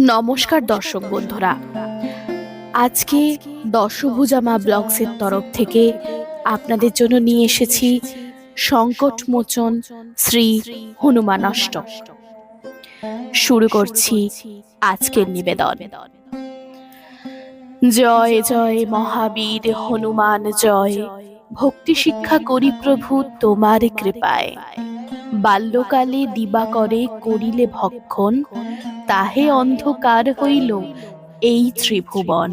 নমস্কার দর্শক বন্ধুরা। আজকে দশভুজা মা ব্লগসের তরফ থেকে আপনাদের জন্য নিয়ে এসেছি সংকটমোচন শ্রী হনুমান শুরু করছি আজকের নিবেদন। জয় জয় মহাবীর হনুমান, জয়। ভক্তি শিক্ষা করি প্রভু, তোমার কৃপায়। বাল্যকালে দিবা করে করিলে ভক্ষণ, তাহে অন্ধকার হইল এই ত্রিভুবন।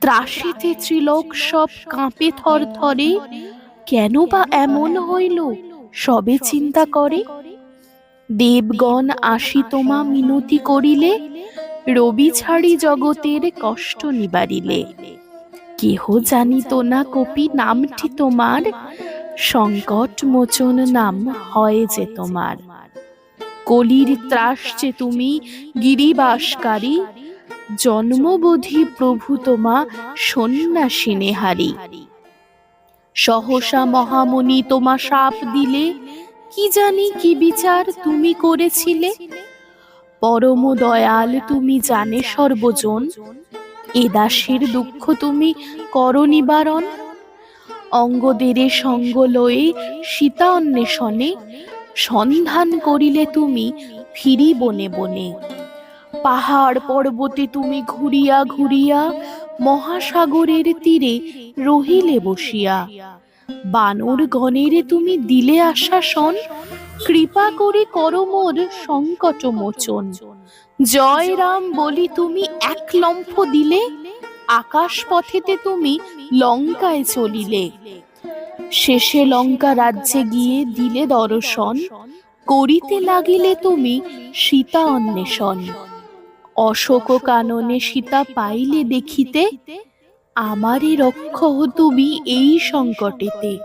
ত্রাসিতে ত্রিলোক সব কাঁপে থর থরে কেন বা এমন হইল, সবে চিন্তা করে। দেবগণ আসি তোমা মিনতি করিলে, রবি ছাড়ি জগতের কষ্ট নিবারিলে। কেহ জানিত না কপি নামটি তোমার সংকট মোচন নাম হয় যে তোমার। কলির ত্রাস যে তুমি, গিরিবাসকারী, জন্মবোধি প্রভু তোমা, সন্ন্যাসী নেহারি। সহসা মহামণি তোমা সাপ দিলে, কি জানি কি বিচার তুমি করেছিলে? পরম দয়াল তুমি জানে সর্বজন, এ দাসের দুঃখ তুমি কর নিবারণ। অঙ্গদেরে সঙ্গ লয়ে সীতা অন্বেষণে সন্ধান করিলে তুমি ফিরি বনে বনে। পাহাড় পর্বতে তুমি ঘুরিয়া ঘুরিয়া মহাসাগরের তীরে রহিলে বসিয়া। বানর গণের তুমি দিলে আশ্বাসন কৃপা করে করমোর সংকট মোচন। জয় রাম বলি তুমি এক লম্ফ দিলে আকাশ পথেতে তুমি লঙ্কায় চলিলে। শেষে লঙ্কা রাজ্যে গিয়ে দিলে দর্শন। করিতে লাগিলে তুমি সীতা অন্বেষণ। অশোক কাননে সীতা পাইলে দেখিতে আমারই রক্ষ তুমি এই সংকটেতে।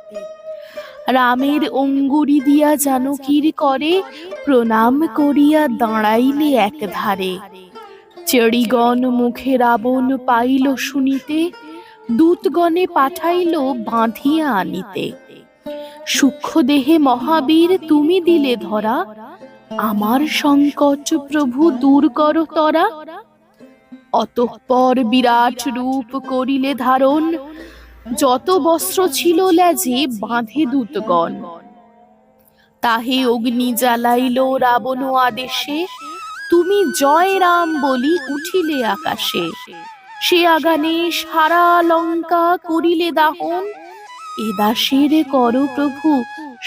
রামের অঙ্গুরি দিয়া জানকীর করে প্রণাম করিয়া দাঁড়াইলে এক ধারে চেড়িগণ মুখে রাবণ পাইল শুনিতে দূতগণে পাঠাইল বাঁধিয়া আনিতে। সূক্ষ্ম দেহে মহাবীর, তুমি দিলে ধরা। আমার সংকট প্রভু দূর কর তরা। অতঃপর বিরাট রূপ করিলে ধারণ। যত বস্ত্র ছিল লেজে বাঁধে দূতগণ। তাহে অগ্নি জ্বালাইল রাবণ আদেশে। তুমি জয় রাম বলি উঠিলে আকাশে। সে আগানে সারা লঙ্কা করিলে দাহন। এ দাসের কর প্রভু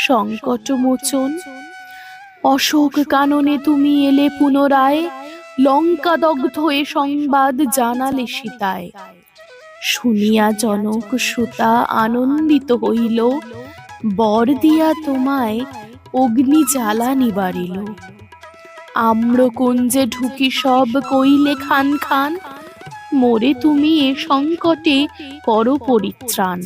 সংকট মোচন অশোক কাননে তুমি এলে পুনরায়, লঙ্কা দগ্ধ এ সংবাদ জানালে সীতায়। শুনিয়া জনক সুতা আনন্দিত হইল, বর দিয়া তোমায় অগ্নি জ্বালা নিবারিল। আম্রকুঞ্জে ঢুকি সব কইলে খান খান মোরে তুমি এ সংকটে কর পরিত্রাণ।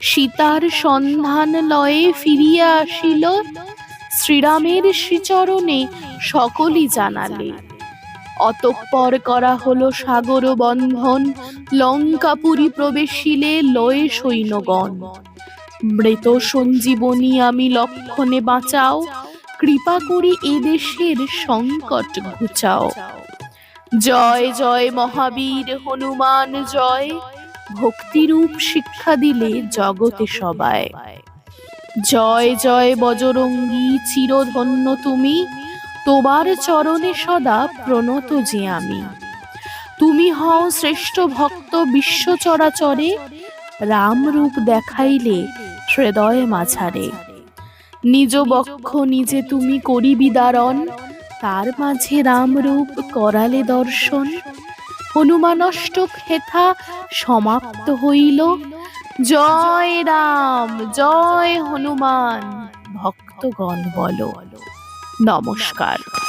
সীতার সন্ধান লয়ে ফিরিয়া আসিল, শ্রীরামের শ্রীচরণে সকলই জানালে। অতঃপর করা হলো সাগর বন্ধন, লঙ্কাপুরী প্রবেশিলে লয়ে সৈন্যগণ। মৃত সঞ্জীবনী আমি লক্ষণে বাঁচাও, কৃপা করি এদেশের সংকট ঘুচাও। জয় জয় মহাবীর, হনুমান, জয়। ভক্তিরূপ শিক্ষা দিলে জগতে সবাই। জয় জয় বজরঙ্গী, চিরধন্য তুমি। তোমার চরণে সদা প্রণত যে আমি। তুমি হও শ্রেষ্ঠ ভক্ত বিশ্ব চরাচরে। রাম রূপ দেখাইলে হৃদয় মাঝারে। নিজ বক্ষ নিজে তুমি করি বিদারণ তার মাঝে রাম রূপ করালে দর্শন। হনুমানষ্টক হেথা সমাপ্ত হইল। জয় রাম, জয় হনুমান, ভক্তগণ বল। নমস্কার।